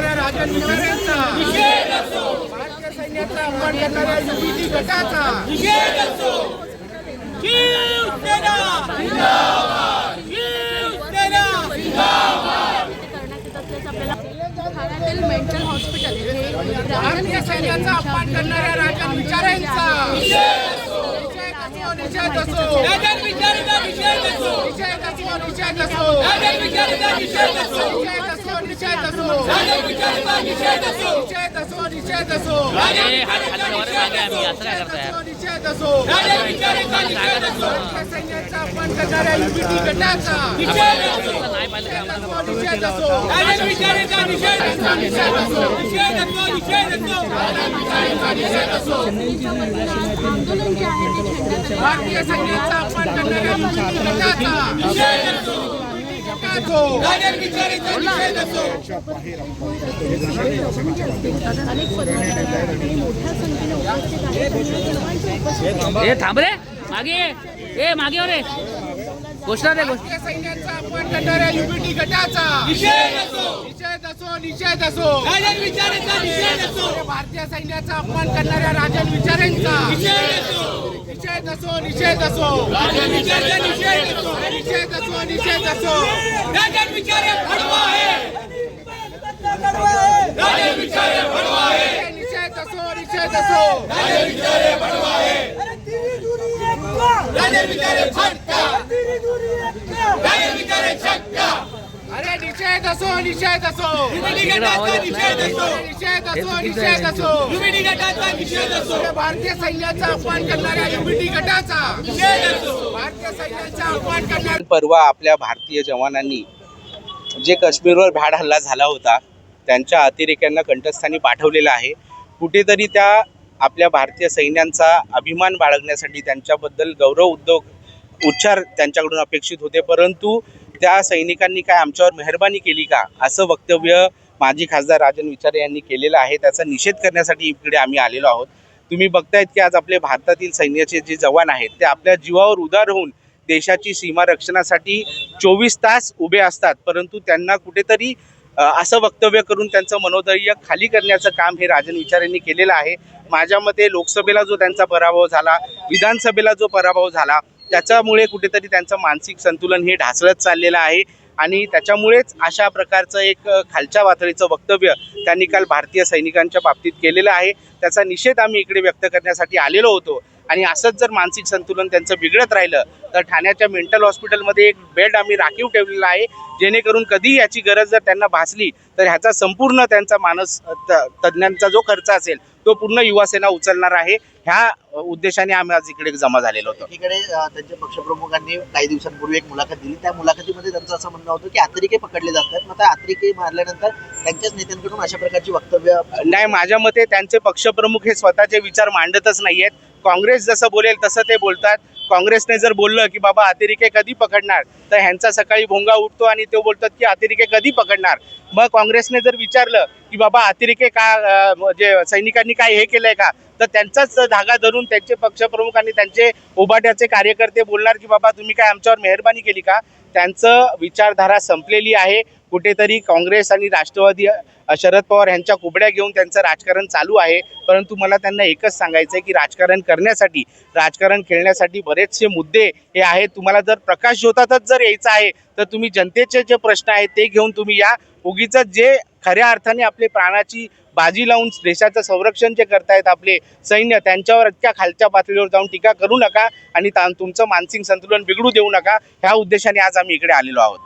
करणाऱ्या भारतीय सैन्याचा अपमान करणाऱ्या युपीटी गटाचा. ठाण्यातील मेंटल हॉस्पिटल हे भारतीय सैन्याचा अपमान करणाऱ्या राजन विचारेंचा निषेध असो. निषेध असो निषेध असो निषेध असो निषेध असो निषेध असो सैन्याचा पण करणाऱ्या निषेध असो भारतीय सैन्याचा पण असो हे थांब रे. मागे ए मागे हो रे. घोषणा रे घोषणा. भारतीय सैन्याचा अपमान करणाऱ्या राजन विचारेंचा निषेध असो निषेध असो निषेध असो. राजन विचारे भडवा आहे. राजन विचारे भडवा आहे. निषेध असो निषेध असो. राजन विचारे भडवा आहे. राजन विचारे भटका निषेध असो अरे निषेध असो निषेध असो निषेध असो निषेध असो अरे भारतीय सैन्याचा अपमान करणाऱ्या युपीटी गटाचा. भारतीय सैन्याचा अपमान करणाऱ्या परवा आपल्या भारतीय जवानांनी जे काश्मीरवर भ्याड हल्ला झाला होता त्यांच्या अतिरेक्यांना कंठस्थानी पाठवलेलं आहे. कुठेतरी त्या आपल्या भारतीय सैन्यांचा अभिमान बाळगण्यासाठी त्यांच्याबद्दल गौरव उद्योग उच्चार त्यांच्याकडून अपेक्षित होते. परंतु त्या सैनिकांनी काय आमच्यावर मेहरबानी केली का? असं वक्तव्य माजी खासदार राजन विचारे यांनी केलेलं आहे. त्याचा निषेध करण्यासाठी इकडे आम्ही आलेलो आहोत. तुम्ही बघतायत की आज आपले भारतातील सैन्याचे जे जवान आहेत ते आपल्या जीवावर उदार होऊन देशाची सीमा रक्षणासाठी चोवीस तास उभे असतात. परंतु त्यांना कुठेतरी असं वक्तव्य करून त्यांचं मनोधैर्य खाली करण्याचं काम हे राजन विचार यांनी केलेलं आहे. माझ्या मते लोकसभेला जो त्यांचा पराभव झाला विधानसभेला जो पराभव झाला त्याच्यामुळे कुठेतरी त्यांचं मानसिक संतुलन हे ढासळत चाललेलं आहे. आणि त्याच्यामुळेच अशा प्रकारचं एक खालच्या पातळीचं वक्तव्य त्यांनी काल भारतीय सैनिकांच्या बाबतीत केलेलं आहे. त्याचा निषेध आम्ही इकडे व्यक्त करण्यासाठी आलेलो होतो. आणि असंच जर मानसिक संतुलन त्यांचं बिघडत राहिलं तर ठाण्याच्या मेंटल हॉस्पिटलमध्ये एक बेड आम्ही राखीव ठेवलेला आहे. जेणेकरून कधी याची गरज जर त्यांना भासली तर ह्याचा संपूर्ण त्यांचा मानस तज्ज्ञांचा जो खर्च असेल तो पूर्ण युवासेना उचलणार आहे. ह्या उद्देशाने आम्ही आज इकडे जमा झालेलो होतो. अ, त्यांच्या पक्षप्रमुखांनी काही दिवसांपूर्वी एक मुलाखत दिली. त्या मुलाखतीमध्ये त्यांचं असं म्हणणं होतं की अतिरेके पकडले जातात मग त्या अतिरेके मारल्यानंतर त्यांच्याच नेत्यांकडून अशा प्रकारची वक्तव्य नाही माझ्या मते त्यांचे पक्षप्रमुख हे स्वतःचे विचार मांडतच नाहीयेत. काँग्रेस जसं बोलेल तसं ते बोलतात. काँग्रेसने जर बोललं की बाबा अतिरेके कधी पकडणार? तर ह्यांचा सकाळी भोंगा उठतो आणि ते बोलतात की अतिरेके कधी पकडणार? मग काँग्रेसने जर विचारलं की बाबा अतिरेके का म्हणजे सैनिकांनी काय हे केलंय का? तर त्यांचाच धागा धरून त्यांचे पक्षप्रमुख आणि त्यांचे उभाट्याचे कार्यकर्ते बोलणार की बाबा तुम्ही काय आमच्यावर मेहरबानी केली का? त्यांचं विचारधारा संपलेली आहे. कुठेतरी काँग्रेस आणि राष्ट्रवादी शरद पवार यांच्या कुबड्या घेऊन त्यांचं राजकारण चालू आहे. परंतु मला त्यांना एकच सांगायचं आहे की राजकारण करण्यासाठी राजकारण खेळण्यासाठी बरेचसे मुद्दे हे आहेत. तुम्हाला जर प्रकाश ज्योतातच जर यायचं आहे तर तुम्ही जनतेचे जे प्रश्न आहेत ते घेऊन तुम्ही या. उगीच जे खऱ्या अर्थाने आपले प्राणाची बाजी लावून देशाचं संरक्षण जे करतायत आपले सैन्य त्यांच्यावर इतक्या खालच्या पातळीवर जाऊन टीका करू नका आणि तुमचं मानसिक संतुलन बिघडू देऊ नका. ह्या उद्देशाने आज आम्ही इकडे आलेलो आहोत.